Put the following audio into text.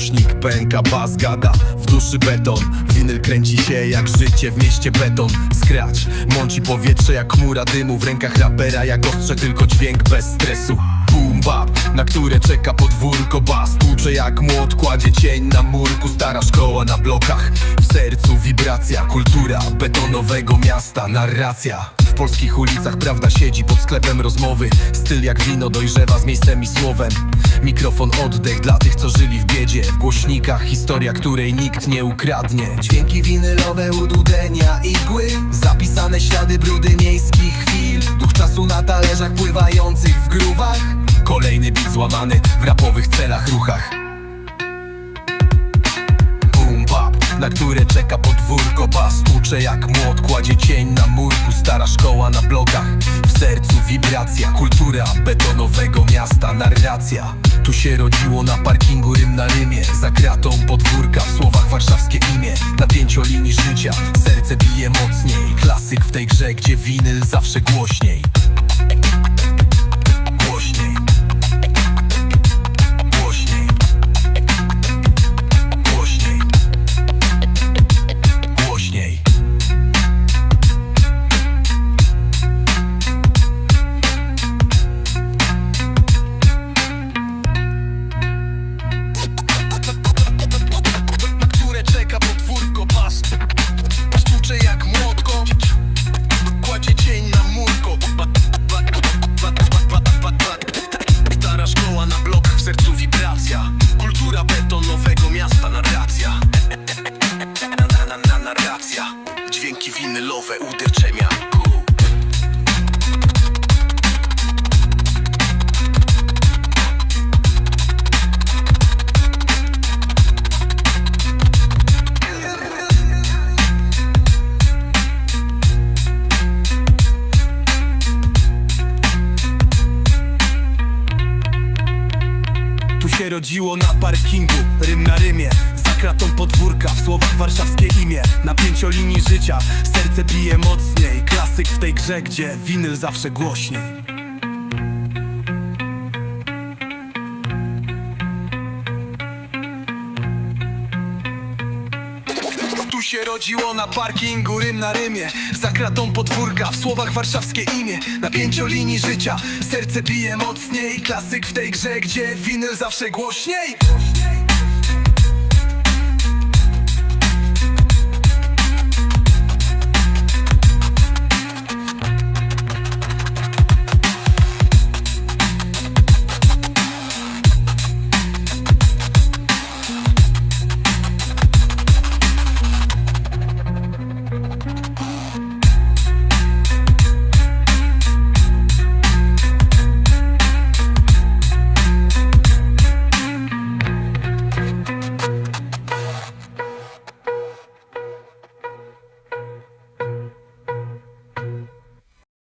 Głośnik pęka, bas gada. W duszy beton Winyl kręci się jak życie w mieście beton. Scratch Mąci powietrze jak chmura dymu. W rękach rapera jak ostrze tylko dźwięk bez stresu Boom bap, na które czeka podwórko Bas tłucze jak młot, kładzie cień na murku Stara szkoła na blokach. W sercu wibracja, kultura betonowego miasta Narracja. W polskich ulicach prawda siedzi pod sklepem rozmowy. Styl jak wino dojrzewa z miejscem i słowem. Mikrofon oddech dla tych co żyli w biedzie. W głośnikach historia której nikt nie ukradnie. Dźwięki winylowe ududenia igły. Zapisane ślady brudy miejskich chwil Czasu na talerzach pływających w grówach Kolejny bit złamany w rapowych celach ruchach. Boom bap, na które czeka podwórko Bas tłucze jak młot, kładzie cień na murku. Stara szkoła na blokach, w sercu wibracja. Kultura betonowego miasta, narracja. Tu się rodziło na parkingu rym na rymie. Za kratą podwórka, w słowach warszawskie imię. Na pięciolinii życia, serce bije mocniej W tej grze, gdzie winyl zawsze Głośniej Dźwięki winylowe, uderczenia. Tu się rodziło na parkingu, rym na rymie Za kratą w słowach warszawskie imię. Na pięciolinii życia, serce bije mocniej. Klasyk w tej grze, gdzie winyl zawsze głośniej. Tu się rodziło na parkingu, rym na rymie. Za kratą podwórka, w słowach warszawskie imię. Na pięciolinii życia, serce bije mocniej. Klasyk w tej grze, gdzie winyl zawsze głośniej